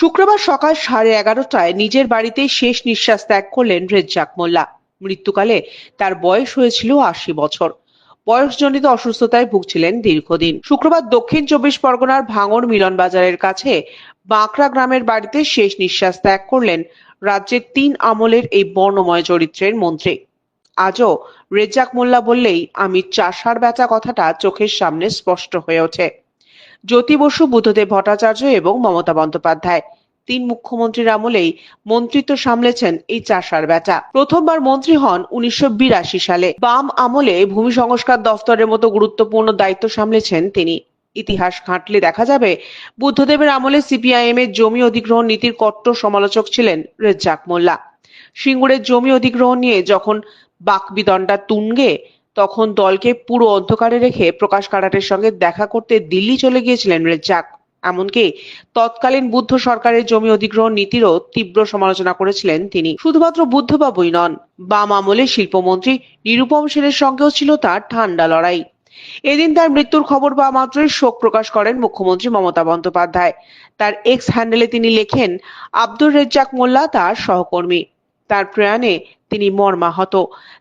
শুক্রবার সকাল সাড়ে এগারোটায় নিজের বাড়িতে শেষ নিঃশ্বাস ত্যাগ করলেন রেজ্জাক মোল্লা। মৃত্যুকালে তার বয়স হয়েছিল আশি বছর। বয়সজনিত অসুস্থতায় ভুগছিলেন দীর্ঘদিন। শুক্রবার দক্ষিণ চব্বিশ পরগনার ভাঙড় মিলন বাজারের কাছে বাঁকড়া গ্রামের বাড়িতে শেষ নিঃশ্বাস ত্যাগ করলেন রাজ্যের তিন আমলের এই বর্ণময় চরিত্রের মন্ত্রী। আজও রেজ্জাক মোল্লা বললেই, আমি চাষার বেচা কথাটা চোখের সামনে স্পষ্ট হয়ে ওঠে। জ্যোতি বসু, বুদ্ধদেব ভট্টাচার্য এবং মমতা বন্দ্যোপাধ্যায়। তিন মুখ্যমন্ত্রীর আমলেই মন্ত্রিত্ব সামলেছেন এই চাষার বেচা প্রথমবার মন্ত্রী হন উনিশশো বিরাশি সালে। বাম আমলে ভূমি সংস্কার দফতরের মতো গুরুত্বপূর্ণ দায়িত্ব সামলেছেন তিনি। ইতিহাস ঘাঁটলে দেখা যাবে, বুদ্ধদেবের আমলে সিপিআইএম এর জমি অধিগ্রহণ নীতির কট্টর সমালোচক ছিলেন রেজ্জাক মোল্লা। সিঙ্গুরের জমি অধিগ্রহণ নিয়ে যখন বাকবিদণ্ডা তুঙ্গে তখন দলকে পুরো অন্ধকারে রেখে প্রকাশ কারাটের সঙ্গে দেখা করতে দিল্লি চলে গিয়েছিলেন রেজ্জাক। এমনকি তৎকালীন বুদ্ধ সরকারের জমি অধিগ্রহণ নীতিরও তীব্র সমালোচনা করেছিলেন তিনি। শুধুমাত্র বুদ্ধবাবুই নন, বাম আমলে শিল্পমন্ত্রী নিরুপম সেনের সঙ্গেও ছিল তার ঠান্ডা লড়াই। এদিন তার মৃত্যুর খবর পাওয়া মাত্রই শোক প্রকাশ করেন মুখ্যমন্ত্রী মমতা বন্দ্যোপাধ্যায়। তার এক্স হ্যান্ডেলে তিনি লেখেন, আব্দুর রেজ্জাক মোল্লা তার সহকর্মী। তার প্রয়াণে তিনি মর্মাহত।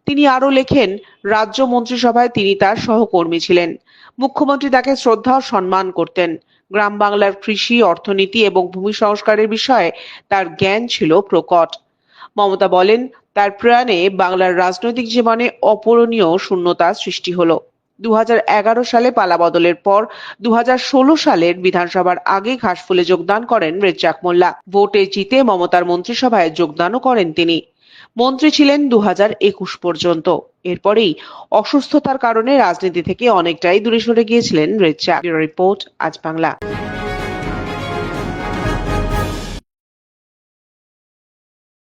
তিনি আরও লেখেন, রাজ্য মন্ত্রিসভায় তিনি তার সহকর্মী ছিলেন। মুখ্যমন্ত্রী তাকে শ্রদ্ধা ও সম্মান করতেন। গ্রাম বাংলার কৃষি, অর্থনীতি এবং ভূমি সংস্কারের বিষয়ে তার জ্ঞান ছিল প্রকট। মমতা বলেন, তার প্রয়াণে বাংলার রাজনৈতিক জীবনে অপূরণীয় শূন্যতা সৃষ্টি হলো। দুহাজার এগারো সালে পালাবদলের পর দু সালের বিধানসভার আগে ঘাসফুলে যোগদান করেন রেজ্জাক মোল্লা। ভোটে জিতে মমতার মন্ত্রিসভায় যোগদানও করেন তিনি। মন্ত্রী ছিলেন দু হাজার একুশ পর্যন্ত। এরপরেই অসুস্থতার কারণে রাজনীতি থেকে অনেকটাই দূরে সরে গিয়েছিলেন রেজ্জাক। রিপোর্ট, আজ বাংলা।